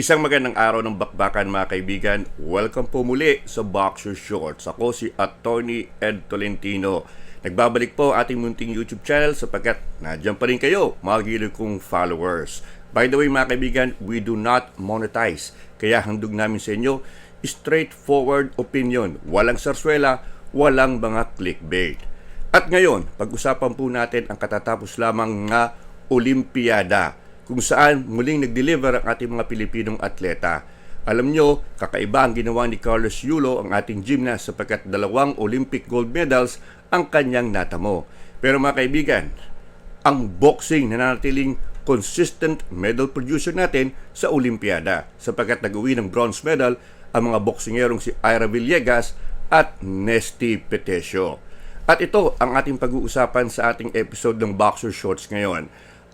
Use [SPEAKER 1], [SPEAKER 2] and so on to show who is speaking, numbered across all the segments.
[SPEAKER 1] Isang magandang araw ng bakbakan mga kaibigan. Welcome po muli sa Boxer Shorts. Ako si Attorney Ed Tolentino. Nagbabalik po ating munting YouTube channel sapagkat nandiyan pa rin kayo, mga giliw kong followers. By the way mga kaibigan, we do not monetize. Kaya handog namin sa inyo, straightforward opinion. Walang sarswela, walang mga clickbait. At ngayon, pag-usapan po natin ang katatapos lamang nga Olimpiada kung saan muling nag-deliver ang ating mga Pilipinong atleta. Alam nyo, kakaiba ang ginawa ni Carlos Yulo, ang ating gymnast, sapagkat dalawang Olympic gold medals ang kanyang natamo. Pero mga kaibigan, ang boxing nananatiling consistent medal producer natin sa Olimpiada sapagkat nag-uwi ng bronze medal ang mga boksingerong si Ira Villegas at Nesty Petesio. At ito ang ating pag-uusapan sa ating episode ng Boxer Shorts ngayon.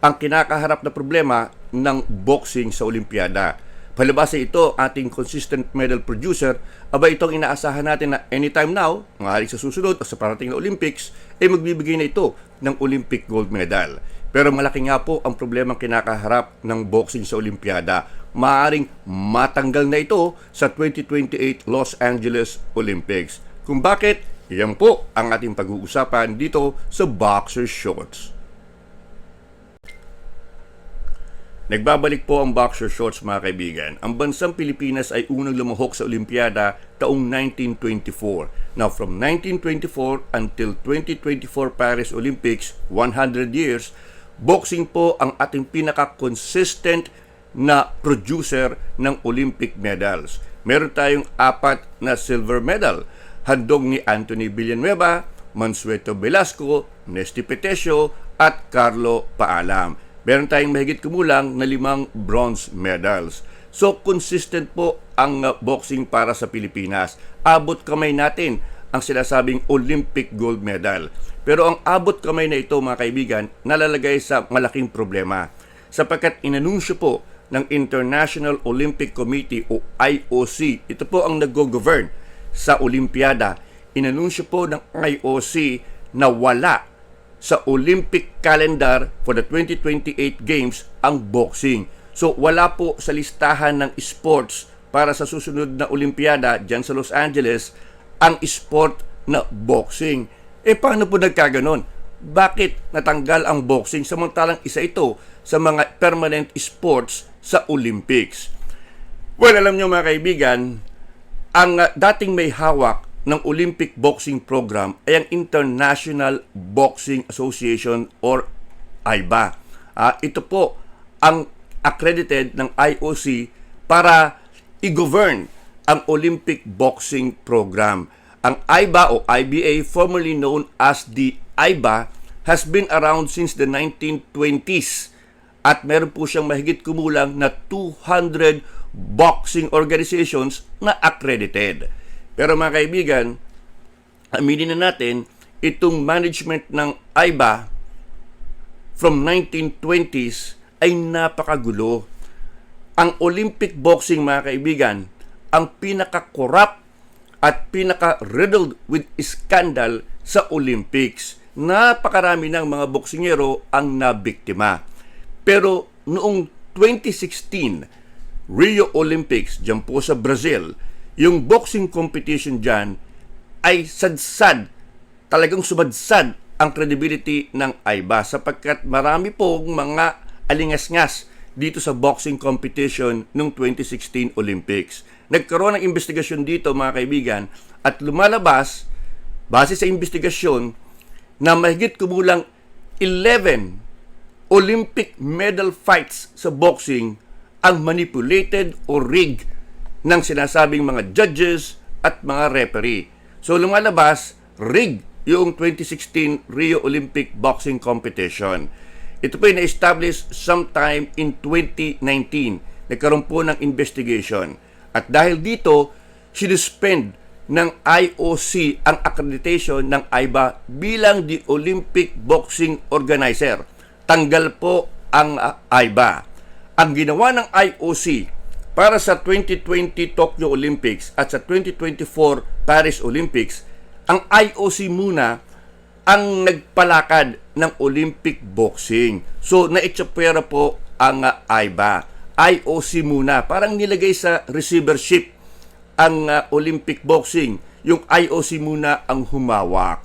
[SPEAKER 1] Ang kinakaharap na problema ng boxing sa Olimpiada. Palibasa ito ating consistent medal producer, aba itong inaasahan natin na anytime now, maaaring sa susunod o sa parating na Olympics, ay magbibigay na ito ng Olympic gold medal. Pero malaki nga po ang problema kinakaharap ng boxing sa Olimpiada. Maaring matanggal na ito sa 2028 Los Angeles Olympics. Kung bakit, yan po ang ating pag-uusapan dito sa Boxer Shorts. Nagbabalik po ang Boxer Shorts mga kaibigan. Ang bansang Pilipinas ay unang lumahok sa Olimpiada taong 1924. Now from 1924 until 2024 Paris Olympics, 100 years, boxing po ang ating pinaka-consistent na producer ng Olympic medals. Meron tayong apat na silver medal. Handog ni Anthony Villanueva, Mansueto Velasco, Nesty Petesio at Carlo Paalam. Meron tayong mahigit kumulang na limang bronze medals. So consistent po ang uh, boxing para sa Pilipinas. Abot kamay natin ang sinasabing Olympic gold medal. Pero ang abot kamay na ito mga kaibigan nalalagay sa malaking problema sapagkat inanunsyo po ng International Olympic Committee o IOC. Ito po ang nag-govern sa Olimpiada. Inanunsyo po ng IOC na wala sa Olympic calendar for the 2028 Games ang boxing. So wala po sa listahan ng sports para sa susunod na Olimpiada dyan sa Los Angeles ang sport na boxing. Eh paano po nagkaganon? Bakit natanggal ang boxing samantalang isa ito sa mga permanent sports sa Olympics? Well, alam nyo mga kaibigan, ang uh, dating may hawak ng Olympic Boxing Program ay ang International Boxing Association or AIBA. Ah, ito po ang accredited ng IOC para i-govern ang Olympic Boxing Program. Ang AIBA o IBA, formerly known as the AIBA, has been around since the 1920s at meron po siyang mahigit kumulang na 200 boxing organizations na accredited. Pero mga kaibigan, aminin na natin, itong management ng AIBA from 1920s ay napakagulo. Ang Olympic boxing mga kaibigan, ang pinaka-corrupt at pinaka-riddled with scandal sa Olympics. Napakarami ng mga boksingero ang nabiktima. Pero noong 2016, Rio Olympics, dyan po sa Brazil, yung boxing competition dyan ay sadsad, talagang sumadsad ang credibility ng AIBA sapagkat marami pong mga alingas-ngas dito sa boxing competition noong 2016 Olympics. Nagkaroon ng investigasyon dito mga kaibigan at lumalabas base sa investigasyon na mahigit kumulang 11 Olympic medal fights sa boxing ang manipulated o rigged ng sinasabing mga judges at mga referee. So lumalabas, rigged yung 2016 Rio Olympic Boxing Competition. Ito po ay na-establish sometime in 2019. Nagkaroon po ng investigation. At dahil dito, sinuspend ng IOC ang accreditation ng AIBA bilang the Olympic Boxing Organizer. Tanggal po ang AIBA. Ang ginawa ng IOC para sa 2020 Tokyo Olympics at sa 2024 Paris Olympics, ang IOC muna ang nagpalakad ng Olympic boxing. So, naitsapwera po ang uh, AIBA. IOC muna. Parang nilagay sa receivership ang uh, Olympic boxing. Yung IOC muna ang humawak.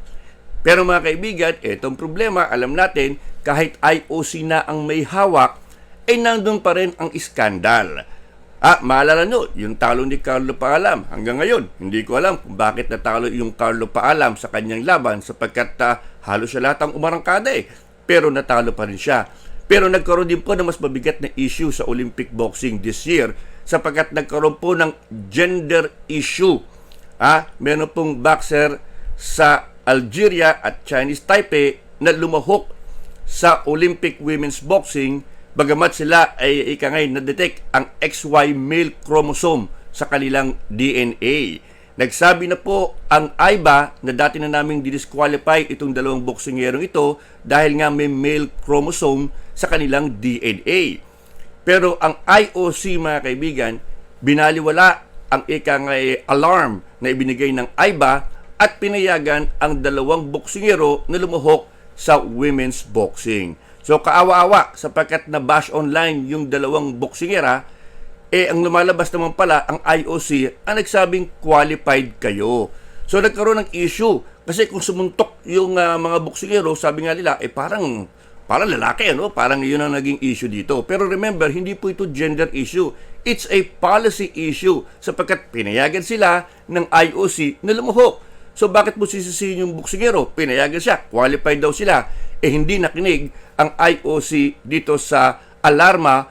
[SPEAKER 1] Pero mga kaibigan, etong problema, alam natin, kahit IOC na ang may hawak, ay nandun pa rin ang iskandal. Ah, maalala nyo, yung talo ni Carlo Paalam hanggang ngayon, hindi ko alam kung bakit natalo yung Carlo Paalam sa kanyang laban sapagkat uh, halos siya lahat ang umarangkada eh. Pero natalo pa rin siya. Pero nagkaroon din po ng mas mabigat na issue sa Olympic boxing this year sapagkat nagkaroon po ng gender issue. Ah, meron pong boxer sa Algeria at Chinese Taipei na lumahok sa Olympic women's boxing bagamat sila ay ikangay na-detect ang XY male chromosome sa kanilang DNA. Nagsabi na po ang AIBA na dati na naming didisqualify itong dalawang boksingerong ito dahil nga may male chromosome sa kanilang DNA. Pero ang IOC mga kaibigan, binaliwala ang ikangay alarm na ibinigay ng AIBA at pinayagan ang dalawang boksingero na lumuhok sa women's boxing. So kaawa-awa sapagkat na bash online yung dalawang boksingera, eh ang lumalabas naman pala ang IOC ang nagsabing qualified kayo. So nagkaroon ng issue kasi kung sumuntok yung uh, mga boksingero, sabi nga nila, eh parang parang lalaki ano, parang yun ang naging issue dito. Pero remember, hindi po ito gender issue. It's a policy issue sapagkat pinayagan sila ng IOC na lumuhok. So bakit mo sisisihin yung boksingero? Pinayagan siya, qualified daw sila eh hindi nakinig ang IOC dito sa alarma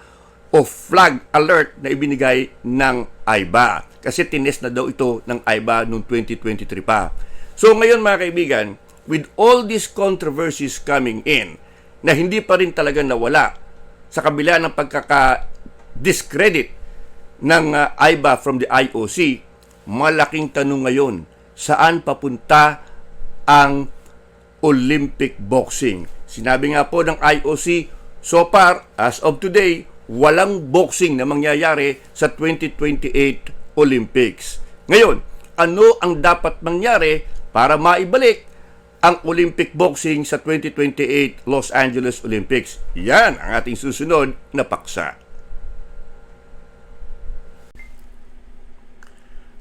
[SPEAKER 1] o flag alert na ibinigay ng AIBA. Kasi tines na daw ito ng AIBA noong 2023 pa. So ngayon mga kaibigan, with all these controversies coming in, na hindi pa rin talaga nawala sa kabila ng pagkaka-discredit ng uh, AIBA from the IOC, malaking tanong ngayon, saan papunta ang Olympic boxing. Sinabi nga po ng IOC, so far, as of today, walang boxing na mangyayari sa 2028 Olympics. Ngayon, ano ang dapat mangyari para maibalik ang Olympic boxing sa 2028 Los Angeles Olympics? Yan ang ating susunod na paksa.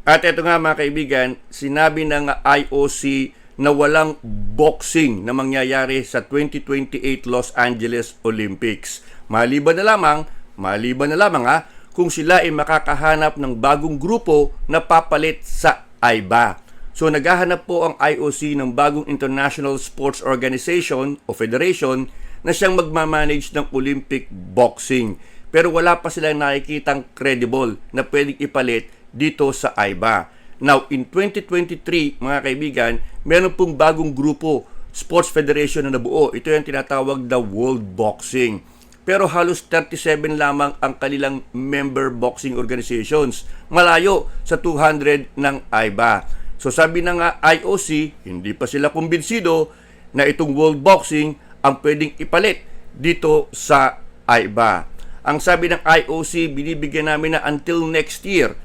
[SPEAKER 1] At ito nga mga kaibigan, sinabi ng IOC na walang boxing na mangyayari sa 2028 Los Angeles Olympics. Maliban na lamang, maliban na lamang ha, kung sila ay makakahanap ng bagong grupo na papalit sa AIBA. So naghahanap po ang IOC ng bagong International Sports Organization o Federation na siyang magmamanage ng Olympic boxing. Pero wala pa silang nakikitang credible na pwedeng ipalit dito sa AIBA. Now, in 2023, mga kaibigan, meron pong bagong grupo, Sports Federation na nabuo. Ito yung tinatawag the World Boxing. Pero halos 37 lamang ang kanilang member boxing organizations. Malayo sa 200 ng AIBA. So sabi ng IOC, hindi pa sila kumbinsido na itong World Boxing ang pwedeng ipalit dito sa AIBA. Ang sabi ng IOC, binibigyan namin na until next year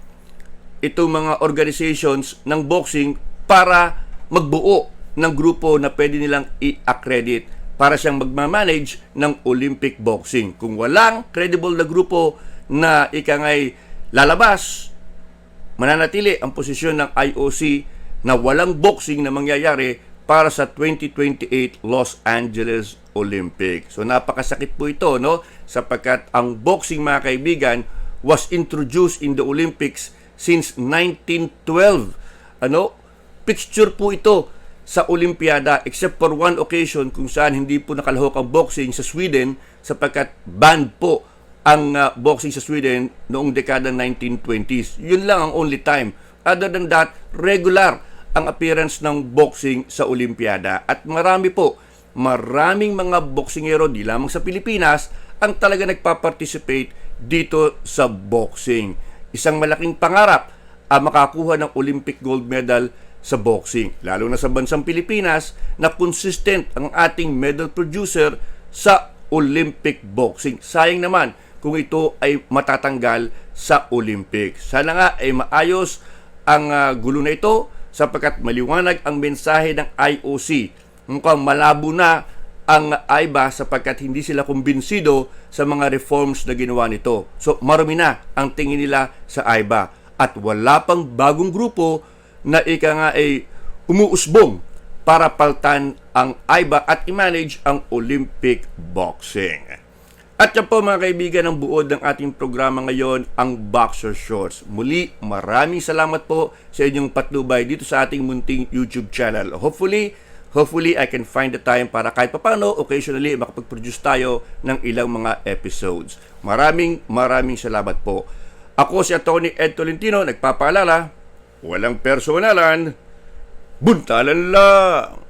[SPEAKER 1] itong mga organizations ng boxing para magbuo ng grupo na pwede nilang i-accredit para siyang magmamanage ng Olympic boxing. Kung walang credible na grupo na ikangay lalabas, mananatili ang posisyon ng IOC na walang boxing na mangyayari para sa 2028 Los Angeles Olympics. So napakasakit po ito, no? Sapagkat ang boxing mga kaibigan was introduced in the Olympics since 1912. Ano? Picture po ito sa Olimpiada except for one occasion kung saan hindi po nakalahok ang boxing sa Sweden sapagkat banned po ang uh, boxing sa Sweden noong dekada 1920s. Yun lang ang only time. Other than that, regular ang appearance ng boxing sa Olimpiada. At marami po, maraming mga boksingero, di lamang sa Pilipinas, ang talaga nagpa-participate dito sa boxing. Isang malaking pangarap ang makakuha ng Olympic gold medal sa boxing. Lalo na sa bansang Pilipinas na consistent ang ating medal producer sa Olympic boxing. Sayang naman kung ito ay matatanggal sa Olympics. Sana nga ay maayos ang uh, gulo na ito sapagkat maliwanag ang mensahe ng IOC. Mukhang malabo na ang AIBA sapagkat hindi sila kumbinsido sa mga reforms na ginawa nito. So marami na ang tingin nila sa AIBA at wala pang bagong grupo na ika nga ay umuusbong para paltan ang AIBA at i-manage ang Olympic Boxing. At yan po mga kaibigan ang buod ng ating programa ngayon, ang Boxer Shorts. Muli, maraming salamat po sa inyong patnubay dito sa ating munting YouTube channel. Hopefully, hopefully I can find the time para kahit papano, occasionally makapag-produce tayo ng ilang mga episodes. Maraming maraming salamat po. Ako si Atty. Ed Tolentino, nagpapaalala, walang personalan, buntalan lang!